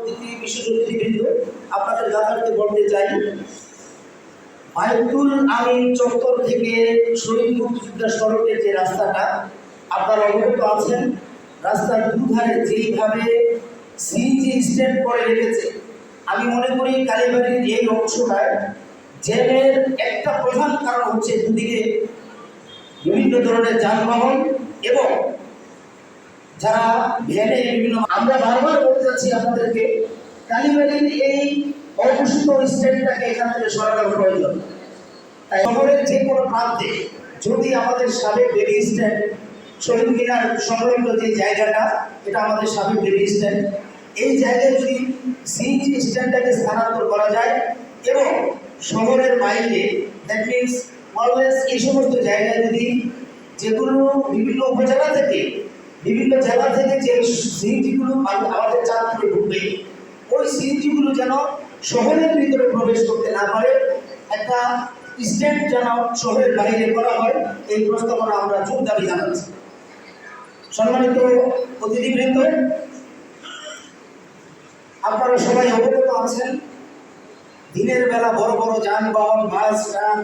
অতিথি, বিশেষ অতিথিবৃন্দ, আপনাদের যথার্থে বলতে চাই বাইতুল আমিন চত্বর থেকে শহীদ মুক্তিযোদ্ধা সড়কের যে রাস্তাটা, আপনারা অবগত আছেন? রাস্তার দুধারে যেইভাবে সিএনজি স্ট্যান্ড করে রেখেছে, আমি মনে করি কালীবাড়ির এই অংশটায় জেলের একটা প্রধান কারণ হচ্ছে দুদিকে বিভিন্ন ধরনের যানবাহন এবং যারা ভ্যানে বিভিন্ন আমরা বারবার বলতে চাচ্ছি আপনাদেরকে কালীবাড়ির এই অঘোষিত স্ট্যান্ডটাকে এখান থেকে সরানোর প্রয়োজন তাই শহরের যে কোনো প্রান্তে যদি আমাদের সাবেক বেবি স্ট্যান্ড শহীদ মিনার সংলগ্ন যে জায়গাটা, এটা আমাদের সাবেক বেবি স্ট্যান্ড এই জায়গায় যদি সিএনজি স্ট্যান্ডটাকে স্থানান্তর করা যায় এবং শহরের বাইরে দ্যাট মিনস অলওয়েজ এই সমস্ত জায়গায় যদি যেগুলো বিভিন্ন উপজেলা থেকে বিভিন্ন জেলা থেকে যে সিএনজিগুলো আমাদের চাঁদপুরে ঢুকবে, ওই সিএনজিগুলো যেন শহরের ভিতরে প্রবেশ করতে না পারে। একটা স্ট্যান্ড যেন শহরের বাইরে করা হয়, এই প্রস্তাবনা আমরা জোর দাবি জানাচ্ছি। সম্মানিত অতিথিবৃন্দ, আপনারা সবাই অবগত আছেন, দিনের বেলা বড় বড় যানবাহন, বাস, ট্রাক,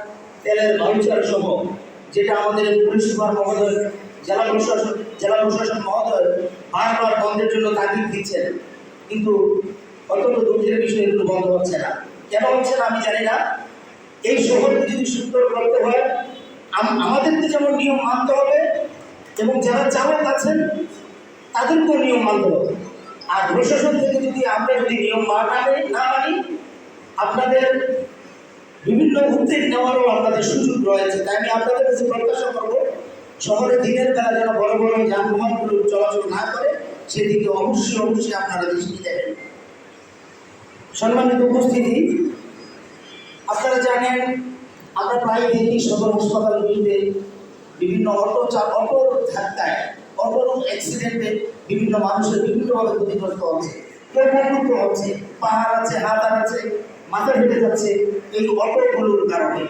তেলের ভাউচার সহ, যেটা আমাদের পুলিশ সুপার মহোদয় জেলা প্রশাসন জেলা প্রশাসন মহোদয় বারবার বন্ধের জন্য তাগিদ দিচ্ছেন। কিন্তু অত্যন্ত দুঃখের বিষয়, এগুলো বন্ধ হচ্ছে না। কেন হচ্ছে না আমি জানি না। এই শহরকে যদি সুন্দর করতে হয় আমাদেরকে যেমন নিয়ম মানতে হবে এবং যারা চালক আছেন, তাদেরকেও নিয়ম মানতে হবে। আর প্রশাসন থেকে যদি আমরা যদি নিয়ম মানাবে না মানি, আপনাদের বিভিন্ন উদ্যোগ নেওয়ারও আপনাদের সুযোগ রয়েছে। তাই আমি আপনাদের কাছে প্রত্যাশা করব শহরে দিনের বেলা যেন বড় বড় যানবাহনগুলো চলাচল না করে, সেদিকে অবশ্যই অবশ্যই আপনারা দৃষ্টি দেবেন। সম্মানিত উপস্থিতি, আপনারা জানেন, আমরা প্রায় দেখি সদর হাসপাতালগুলিতে বিভিন্ন অটো চা অটোর ধাক্কায় অটোর অ্যাক্সিডেন্টে বিভিন্ন মানুষের বিভিন্নভাবে ক্ষতিগ্রস্ত হচ্ছে। হচ্ছে, পাহাড় আছে হাত আছে, মাথা ফেটে যাচ্ছে, এই অটোগুলোর কারণে।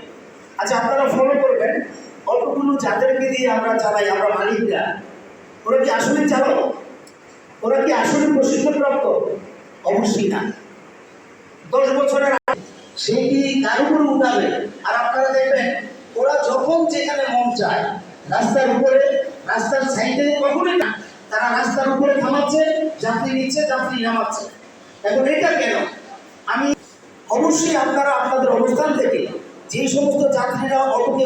আচ্ছা আপনারা ফলো করবেন। অটোগুলো যাদেরকে দিয়ে আমরা চালাই, আমরা মালিকরা। ওরা কি আসলে চালক? ওরা কি আসলে প্রশিক্ষণপ্রাপ্ত? অবশ্যই না। দশ বছরের আগে সে কি কার উপরে উঠাবে? আর আপনারা দেখবেন, ওরা যখন যেখানে মন চায়, রাস্তার উপরে, রাস্তার সাইডে কখনোই না, তারা রাস্তার উপরে থামাচ্ছে, যাত্রী নিচ্ছে, যাত্রী নামাচ্ছে। এখন এটা কেন? আমি অবশ্যই আপনারা আপনাদের অবস্থান থেকে যে সমস্ত যাত্রীরা অটোতে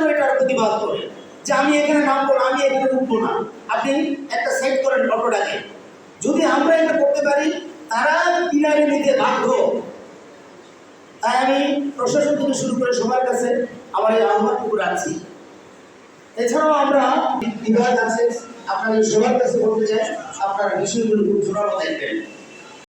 উঠবে তারা প্রতিবাদ করে যে আমি এখানে নামবো না, আমি এখানে উঠবো না। আপনি একটা সেট করেন অটোটাকে। যদি আমরা এটা করতে পারি তারা কিনারে নিতে বাধ্য। তাই আমি প্রশাসন থেকে শুরু করে সবার কাছে আমার এই আহ্বানটুকু রাখছি। এছাড়াও আমরা বিভাগ আছে আপনাদের সবার কাছে বলতে চাই আপনারা বিষয়গুলো খুব জোরালো দেখবেন।